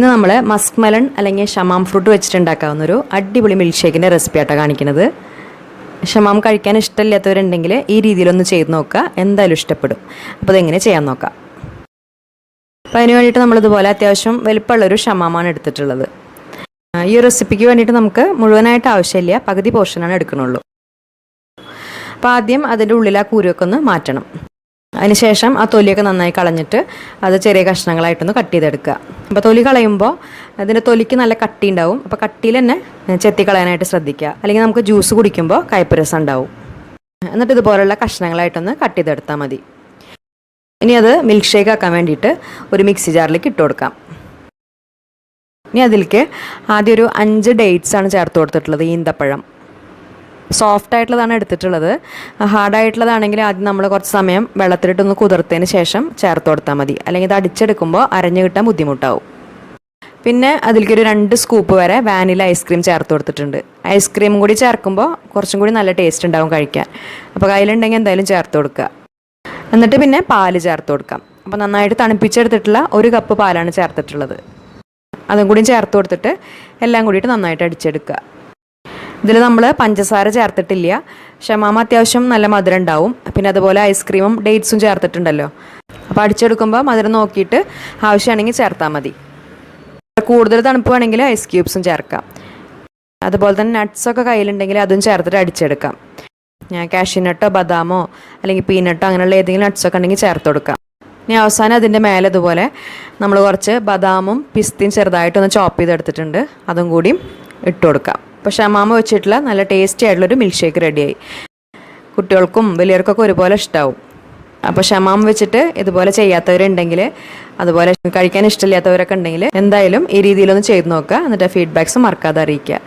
ഇന്ന് നമ്മൾ Musk melon അല്ലെങ്കിൽ ഷമാം ഫ്രൂട്ട് വെച്ചിട്ടുണ്ടാക്കാവുന്ന ഒരു അടിപൊളി മിൽക്ക് ഷേക്കിന്റെ റെസിപ്പി ആട്ടോ കാണിക്കുന്നത്. ഷമാം കഴിക്കാൻ ഇഷ്ടമില്ലാത്തവരുണ്ടെങ്കിൽ ഈ രീതിയിലൊന്ന് ചെയ്ത് നോക്കുക. എന്തായാലും ഇഷ്ടപ്പെടും. അപ്പോൾ അതെങ്ങനെ ചെയ്യാൻ നോക്കാം. അപ്പോൾ അതിന് വേണ്ടിയിട്ട് നമ്മളിതുപോലെ അത്യാവശ്യം വലിപ്പമുള്ളൊരു ഷമാമാണ് എടുത്തിട്ടുള്ളത്. ഈ റെസിപ്പിക്ക് വേണ്ടിയിട്ട് നമുക്ക് മുഴുവനായിട്ട് ആവശ്യമില്ല. പകുതി പോർഷനാണ് എടുക്കണുള്ളൂ. അപ്പോൾ ആദ്യം അതിന്റെ ഉള്ളിൽ ആ കൂരൊക്കെ ഒന്ന് മാറ്റണം. അതിനുശേഷം ആ തൊലിയൊക്കെ നന്നായി കളഞ്ഞിട്ട് അത് ചെറിയ കഷ്ണങ്ങളായിട്ടൊന്ന് കട്ട് ചെയ്തെടുക്കുക. അപ്പോൾ തൊലി കളയുമ്പോൾ അതിന്റെ തൊലിക്ക് നല്ല കട്ടി ഉണ്ടാവും. അപ്പോൾ കട്ടിയിൽ തന്നെ ചെത്തി കളയാനായിട്ട് ശ്രദ്ധിക്കുക. അല്ലെങ്കിൽ നമുക്ക് ജ്യൂസ് കുടിക്കുമ്പോൾ കയ്പ്പ് രസം ഉണ്ടാവും. എന്നിട്ട് ഇതുപോലുള്ള കഷ്ണങ്ങളായിട്ടൊന്ന് കട്ട് ചെയ്തെടുത്താൽ മതി. ഇനി അത് മിൽക്ക് ഷേക്ക് ആക്കാൻ വേണ്ടിയിട്ട് ഒരു മിക്സി ജാറിലേക്ക് ഇട്ട് കൊടുക്കാം. ഇനി അതിലേക്ക് ആദ്യം ഒരു അഞ്ച് ഡേറ്റ്സ് ആണ് ചേർത്ത് കൊടുത്തിട്ടുള്ളത് ഈന്തപ്പഴം. സോഫ്റ്റ് ആയിട്ടുള്ളതാണ് എടുത്തിട്ടുള്ളത്. ഹാർഡ് ആയിട്ടുള്ളതാണെങ്കിൽ ആദ്യം നമ്മൾ കുറച്ച് സമയം വെള്ളത്തിലിട്ടൊന്ന് കുതിർത്തതിന് ശേഷം ചേർത്ത് കൊടുത്താൽ മതി. അല്ലെങ്കിൽ ഇത് അടിച്ചെടുക്കുമ്പോൾ അരഞ്ഞു കിട്ടാൻ ബുദ്ധിമുട്ടാവും. പിന്നെ അതിലേക്ക് ഒരു രണ്ട് സ്കൂപ്പ് വരെ വാനില ഐസ്ക്രീം ചേർത്ത് കൊടുത്തിട്ടുണ്ട്. ഐസ്ക്രീം കൂടി ചേർക്കുമ്പോൾ കുറച്ചും കൂടി നല്ല ടേസ്റ്റ് ഉണ്ടാവും കഴിക്കാൻ. അപ്പോൾ കയ്യിലുണ്ടെങ്കിൽ എന്തായാലും ചേർത്ത് കൊടുക്കുക. എന്നിട്ട് പിന്നെ പാൽ ചേർത്ത് കൊടുക്കാം. അപ്പോൾ നന്നായിട്ട് തണുപ്പിച്ചെടുത്തിട്ടുള്ള ഒരു കപ്പ് പാലാണ് ചേർത്തിട്ടുള്ളത്. അതും കൂടി ചേർത്ത് കൊടുത്തിട്ട് എല്ലാം കൂടിയിട്ട് നന്നായിട്ട് അടിച്ചെടുക്കുക. ഇതിൽ നമ്മൾ പഞ്ചസാര ചേർത്തിട്ടില്ല. ഷമാമ അത്യാവശ്യം നല്ല മധുരം ഉണ്ടാവും. പിന്നെ അതുപോലെ ഐസ്ക്രീമും ഡേറ്റ്സും ചേർത്തിട്ടുണ്ടല്ലോ. അപ്പോൾ അടിച്ചെടുക്കുമ്പോൾ മധുരം നോക്കിയിട്ട് ആവശ്യമാണെങ്കിൽ ചേർത്താൽ മതി. കൂടുതൽ തണുപ്പ് വേണമെങ്കിൽ ഐസ് ക്യൂബ്സും ചേർക്കാം. അതുപോലെ തന്നെ നട്ട്സൊക്കെ കയ്യിലുണ്ടെങ്കിൽ അതും ചേർത്തിട്ട് അടിച്ചെടുക്കാം. ഞാൻ കാഷ്യൂനട്ടോ ബദാമോ അല്ലെങ്കിൽ പീനട്ടോ അങ്ങനെയുള്ള ഏതെങ്കിലും നട്ട്സൊക്കെ ഉണ്ടെങ്കിൽ ചേർത്ത് കൊടുക്കാം. ഇനി അവസാനം അതിന്റെ മേലെ ഇതുപോലെ നമ്മൾ കുറച്ച് ബദാമും പിസ്തയും ചെറുതായിട്ടൊന്ന് ചോപ്പ് ചെയ്തെടുത്തിട്ടുണ്ട്. അതും കൂടിയും ഇട്ട് കൊടുക്കാം. അപ്പോൾ അമ്മാമ വെച്ചിട്ടുള്ള നല്ല ടേസ്റ്റി ആയിട്ടുള്ളൊരു മിൽക്ക് ഷേക്ക് റെഡിയായി കുട്ടികൾക്കും വലിയവർക്കൊക്കെ ഒരുപോലെ ഇഷ്ടമാവും അപ്പോൾ ഷമാം വെച്ചിട്ട് ഇതുപോലെ ചെയ്യാത്തവരുണ്ടെങ്കിൽ അതുപോലെ കഴിക്കാൻ ഇഷ്ടമില്ലാത്തവരൊക്കെ ഉണ്ടെങ്കിൽ എന്തായാലും ഈ രീതിയിലൊന്ന് ചെയ്ത് നോക്കുക. എന്നിട്ട് ഫീഡ്ബാക്ക്സ് മറക്കാതെ അറിയിക്കുക.